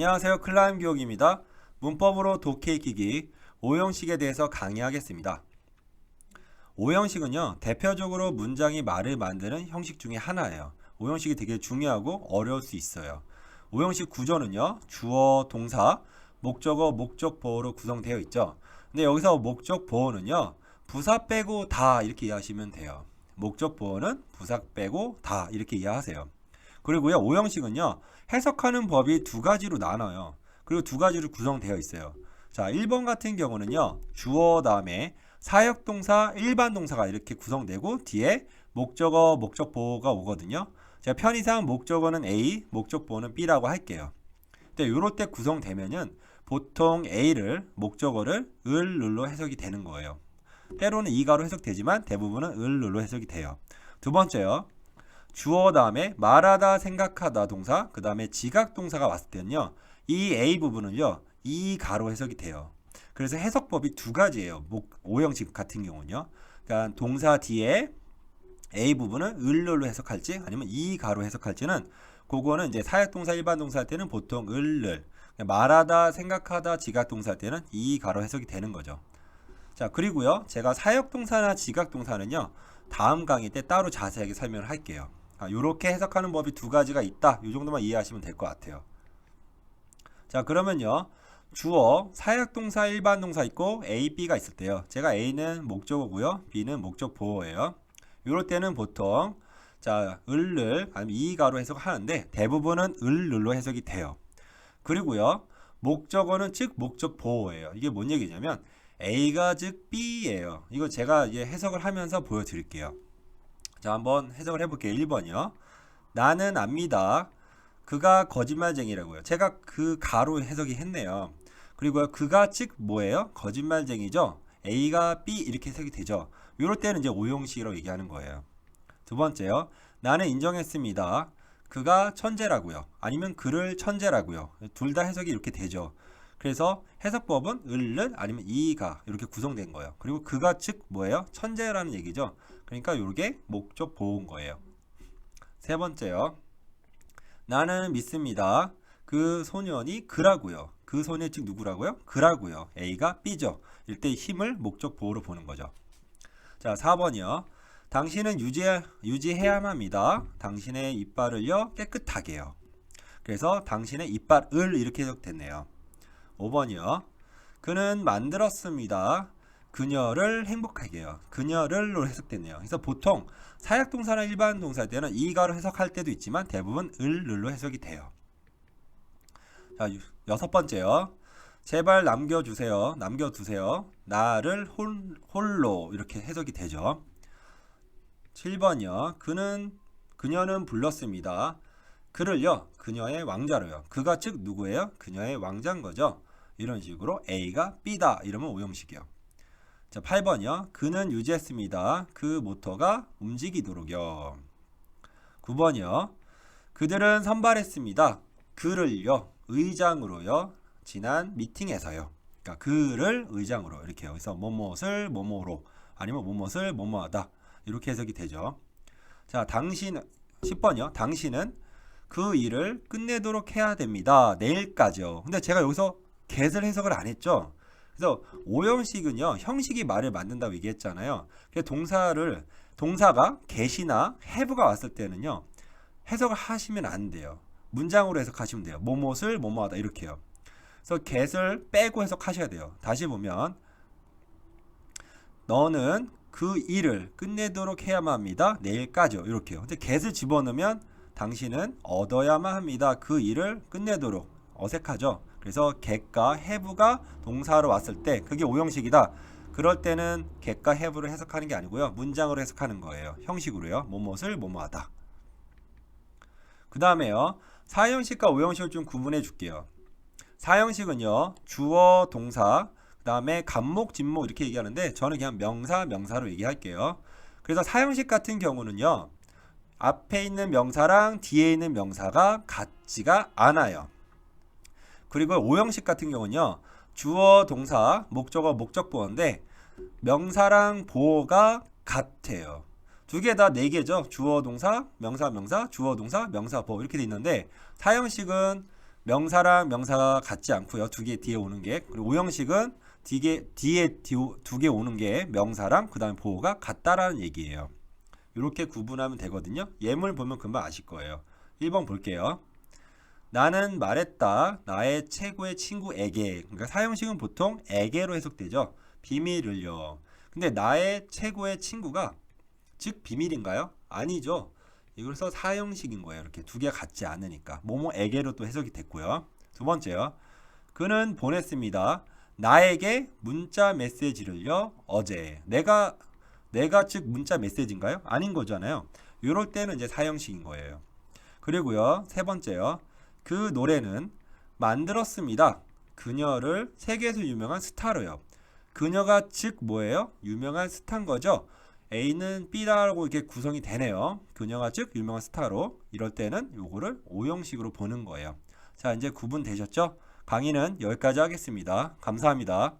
안녕하세요. 클라임 교육입니다. 문법으로 독해 익히기 오형식에 대해서 강의하겠습니다. 오형식은요, 대표적으로 문장이 말을 만드는 형식 중에 하나예요. 오형식이 되게 중요하고 어려울 수 있어요. 오형식 구조는요, 주어, 동사, 목적어, 목적 보호로 구성되어 있죠. 근데 여기서 목적 보호는요, 부사 빼고 다 이렇게 이해하시면 돼요. 목적 보호는 부사 빼고 다 이렇게 이해하세요. 그리고요, 오형식은요, 해석하는 법이 두 가지로 나눠요. 그리고 두 가지로 구성되어 있어요. 자, 1번 같은 경우는요, 주어 다음에 사역동사, 일반 동사가 이렇게 구성되고 뒤에 목적어, 목적 보호가 오거든요. 제가 편의상 목적어는 A, 목적 보호는 B라고 할게요. 근데 이럴 때 구성되면은 보통 A를 목적어를 을, 눌로 해석이 되는 거예요. 때로는 이가로 해석되지만 대부분은 을, 눌로 해석이 돼요. 두 번째요. 주어 다음에 말하다, 생각하다 동사, 그 다음에 지각 동사가 왔을 때는요. 이 A 부분은요. 이 가로 해석이 돼요. 그래서 해석법이 두 가지예요. 목, 오형식 같은 경우는요. 그러니까 동사 뒤에 A 부분은 을로 해석할지 아니면 이 가로 해석할지는 그거는 이제 사역동사 일반 동사 할 때는 보통 을을 말하다 생각하다 지각동사 할 때는 이 가로 해석이 되는 거죠. 자 그리고요 제가 사역동사나 지각동사는요 다음 강의 때 따로 자세하게 설명을 할게요. 아, 이렇게 해석하는 법이 두 가지가 있다. 이 정도만 이해하시면 될 것 같아요. 자 그러면요 주어 사역동사 일반 동사 있고 A, B가 있을 때요. 제가 A는 목적어고요. B는 목적 보호예요. 이럴 때는 보통 자 을을 아니면 이가로 해석하는데 대부분은 을로 해석이 돼요. 그리고요 목적어는 즉 목적 보호예요. 이게 뭔 얘기냐면 A가 즉 B예요. 이거 제가 이제 해석을 하면서 보여 드릴게요. 자 한번 해석을 해볼게요. 1번이요. 나는 압니다. 그가 거짓말쟁이라고요. 제가 그 가로 해석이 했네요. 그리고 그가 즉 뭐예요? 거짓말쟁이죠. A가 B 이렇게 해석이 되죠. 이럴 때는 이제 오형식이라고 얘기하는 거예요. 두 번째요. 나는 인정했습니다. 그가 천재라고요. 아니면 그를 천재라고요. 둘 다 해석이 이렇게 되죠. 그래서 해석법은 을는 아니면 이가 이렇게 구성된 거예요. 그리고 그가 즉 뭐예요? 천재라는 얘기죠. 그러니까 이게 목적 보호인 거예요. 세 번째요. 나는 믿습니다. 그 소년이 그라고요. 그 소년 즉 누구라고요? 그라고요. A가 B죠. 이때 힘을 목적 보호로 보는 거죠. 자, 4번이요. 당신은 유지, 유지해야만 합니다. 당신의 이빨을요, 깨끗하게요. 그래서 당신의 이빨을 이렇게 해석됐네요. 5번이요. 그는 만들었습니다. 그녀를 행복하게요. 그녀를로 해석됐네요. 그래서 보통 사역 동사나 일반 동사 때는 이가로 해석할 때도 있지만 대부분 을로 해석이 돼요. 자, 유- 여섯 번째요. 제발 남겨주세요. 남겨두세요. 나를 홀, 홀로 이렇게 해석이 되죠. 7번이요. 그는 그녀는 불렀습니다. 그를요. 그녀의 왕자로요. 그가 즉 누구예요? 그녀의 왕자인 거죠. 이런 식으로 A가 B다 이러면 오형식이요. 자, 8번이요. 그는 유지했습니다. 그 모터가 움직이도록요. 9번이요. 그들은 선발했습니다. 그를요. 의장으로요. 지난 미팅에서요. 그러니까 그를 의장으로 이렇게 여기서 뭐뭇을 뭐뭐로 아니면 뭐뭇을 뭐뭐하다 이렇게 해석이 되죠. 자, 당신 10번이요. 당신은 그 일을 끝내도록 해야 됩니다. 내일까지요. 근데 제가 여기서 get을 해석을 안 했죠. 그래서 오형식은요. 형식이 말을 만든다고 얘기했잖아요. 그래서 동사를 동사가 get이나 have가 왔을 때는요. 해석을 하시면 안 돼요. 문장으로 해석하시면 돼요. 뭐뭇을 뭐뭐하다 이렇게요. 그래서 get을 빼고 해석하셔야 돼요. 다시 보면 너는 그 일을 끝내도록 해야만 합니다. 내일까지요. 이렇게요. 근데 get을 집어넣으면 당신은 얻어야만 합니다. 그 일을 끝내도록 어색하죠. 그래서 get과 have가 동사로 왔을 때 그게 오형식이다. 그럴 때는 get과 have를 해석하는 게 아니고요. 문장으로 해석하는 거예요. 형식으로요. 뭐뭇을 뭐뭐하다. 그 다음에요. 사형식과 오형식을 좀 구분해 줄게요. 사형식은요. 주어, 동사, 그 다음에 간목, 진목 이렇게 얘기하는데 저는 그냥 명사, 명사로 얘기할게요. 그래서 사형식 같은 경우는요. 앞에 있는 명사랑 뒤에 있는 명사가 같지가 않아요. 그리고 오형식 같은 경우는요. 주어, 동사, 목적어, 목적보어인데 명사랑 보어가 같아요. 두 개 다 네 개죠. 주어, 동사, 명사, 명사, 주어, 동사, 명사, 보어 이렇게 돼 있는데 사형식은 명사랑 명사가 같지 않고요. 두 개 뒤에 오는 게 그리고 오형식은 뒤에 뒤에 두 개 오는 게 명사랑 그다음에 보호가 같다라는 얘기예요. 이렇게 구분하면 되거든요. 예물 보면 금방 아실 거예요. 1번 볼게요. 나는 말했다. 나의 최고의 친구에게. 그러니까 사형식은 보통 에게로 해석되죠. 비밀을요. 근데 나의 최고의 친구가 즉 비밀인가요? 아니죠. 이걸서 사형식인 거예요. 이렇게 두 개가 같지 않으니까. 뭐뭐에게로 또 해석이 됐고요. 두 번째요. 그는 보냈습니다. 나에게 문자 메시지를요. 어제. 내가 내가 즉 문자 메시지인가요? 아닌 거잖아요. 이럴 때는 이제 사형식인 거예요. 그리고요. 세 번째요. 그 노래는 만들었습니다. 그녀를 세계에서 유명한 스타로요. 그녀가 즉 뭐예요? 유명한 스타인 거죠. A는 B라고 이렇게 구성이 되네요. 그녀가 즉 유명한 스타로 이럴 때는 요거를 오형식으로 보는 거예요. 자, 이제 구분 되셨죠? 강의는 여기까지 하겠습니다. 감사합니다.